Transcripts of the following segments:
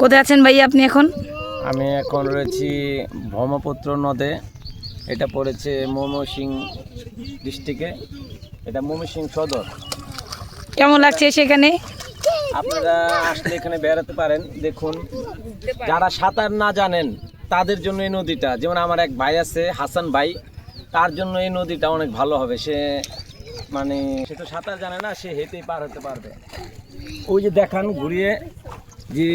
কোথায় আছেন ভাই আপনি এখন? আমি এখন রয়েছি ব্রহ্মপুত্র নদে। এটা পড়েছে ময়মনসিং ডিস্ট্রিক্টে। এটা ময়মনসিং সদর। কেমন লাগছে সেখানে আপনারা আসলে এখানে বেড়াতে পারেন। দেখুন যারা সাঁতার না জানেন তাদের জন্য এই নদীটা যেমন আমার এক ভাই আছে হাসান ভাই তার জন্য এই নদীটা অনেক ভালো হবে। সে মানে সে তো সাঁতার জানে না সে হেঁটেই পার হতে পারবে। ওই যে দেখান ঘুরিয়ে যে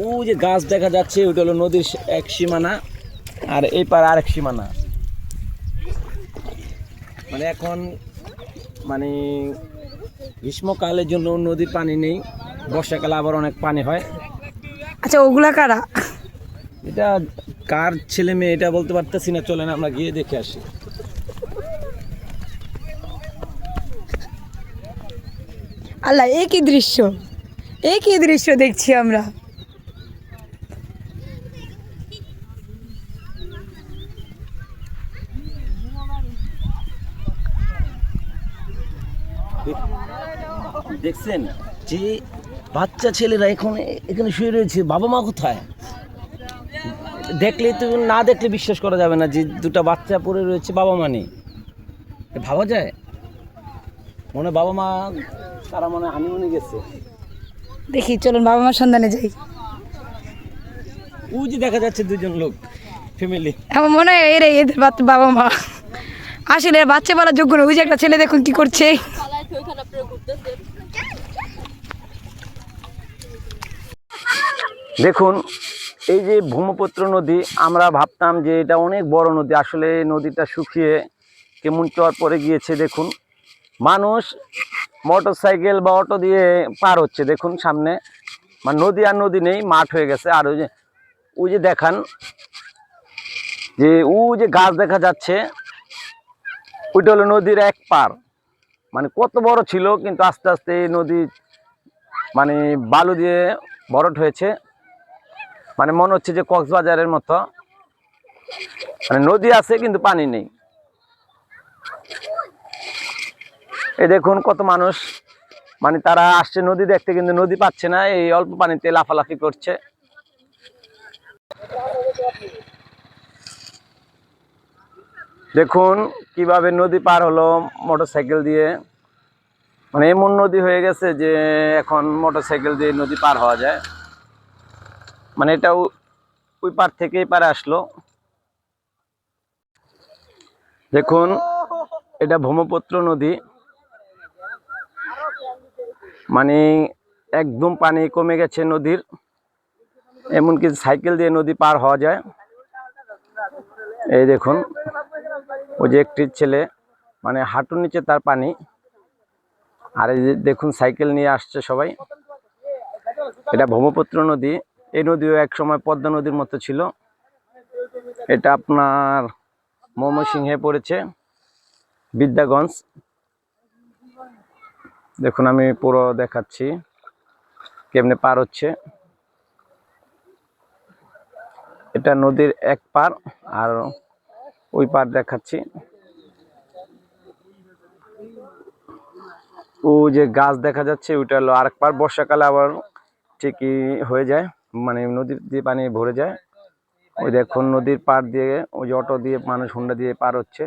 ওই যে গাছ দেখা যাচ্ছে ওইটা হলো নদীর এক সীমানা আর এই পার আরেক সীমানা। মানে এখন মানে গ্রীষ্মকালের জন্য নদীর পানি নেই বর্ষাকালে আবার অনেক পানি হয়। আচ্ছা ওগুলা কারা? এটা কার ছেলে মেয়ে এটা বলতে পারতেছি না চলেন আমরা গিয়ে দেখে আসি। আল্লাহ, এ কি দৃশ্য? এ কি দৃশ্য দেখছি আমরা? দেখছেন যে বাচ্চা ছেলেরা এখন, এখানে শুয়ে রয়েছে, বাবা মা কোথায়? দেখলে তো না দেখলে বিশ্বাস করা যাবে না যে দুটো বাচ্চা পড়ে রয়েছে, বাবা মা নেই। ভাবা যায়? মনে বাবা মা তারা মনে হানিমুনে গেছে। দেখি চলুন বাবা মার সন্ধানে যাই। ও যে দেখা যাচ্ছে দুজন লোক ফ্যামিলি আমার মনে হয় এরে এদের বাত- বাবা মা। আসলে বাচ্চা বলার যোগ্য না। ওই যে একটা ছেলে দেখুন কি করছে। দেখুন এই যে ব্রহ্মপুত্র নদী আমরা ভাবতাম যে এটা অনেক বড় নদী। আসলে নদীটা শুকিয়ে কেমন চর পড়ে গিয়েছে দেখুন। মানুষ মোটর সাইকেল বা অটো দিয়ে পার হচ্ছে, দেখুন সামনে। মানে নদী আর নদী নেই, মাঠ হয়ে গেছে। আর ওই যে ওই যে দেখান, যে ও যে গাছ দেখা যাচ্ছে, ওইটা হলো নদীর এক পার। মানে কত বড় ছিল, কিন্তু আস্তে আস্তে এই নদী মানে বালু দিয়ে ভরট হয়েছে। মানে মনে হচ্ছে যে কক্সবাজারের মতো। মানে নদী আছে, কিন্তু পানি নেই। এই দেখুন কত মানুষ। মানে তারা আসছে নদী দেখতে, কিন্তু নদী পাচ্ছে না, এই অল্প পানিতে লাফালাফি করছে। দেখুন কীভাবে নদী পার হলো মোটরসাইকেল দিয়ে। মানে এমন নদী হয়ে গেছে যে এখন মোটরসাইকেল দিয়ে নদী পার হওয়া যায়। মানে এটাও ওই পার থেকে এই পারে আসলো। দেখুন, এটা ব্রহ্মপুত্র নদী। মানে একদম পানি কমে গেছে নদীর, এমনকি সাইকেল দিয়ে নদী পার হওয়া যায়। এই দেখুন, ওই যে একটি ছেলে মানে হাঁটুর নিচে তার পানি। আর এই যে দেখুন, সাইকেল নিয়ে আসছে সবাই। এটা ব্রহ্মপুত্র নদী, এই নদীও এক সময় পদ্মা নদীর মতো ছিল। এটা আপনার ময়মনসিংহে পড়েছে, বিদ্যাগঞ্জ। দেখুন, আমি পুরো দেখাচ্ছি কেমনে পার হচ্ছে। এটা নদীর এক পার, আর ওই পার দেখাচ্ছি। ও যে গাছ দেখা যাচ্ছে, ওইটা হলো আরেক পার। বর্ষাকালে আবার ঠিকই হয়ে যায় মানে নদীর দিয়ে পানি ভরে যায়। ওই দেখুন, নদীর পার দিয়ে, ওই অটো দিয়ে মানুষ হুন্ডা দিয়ে পার হচ্ছে।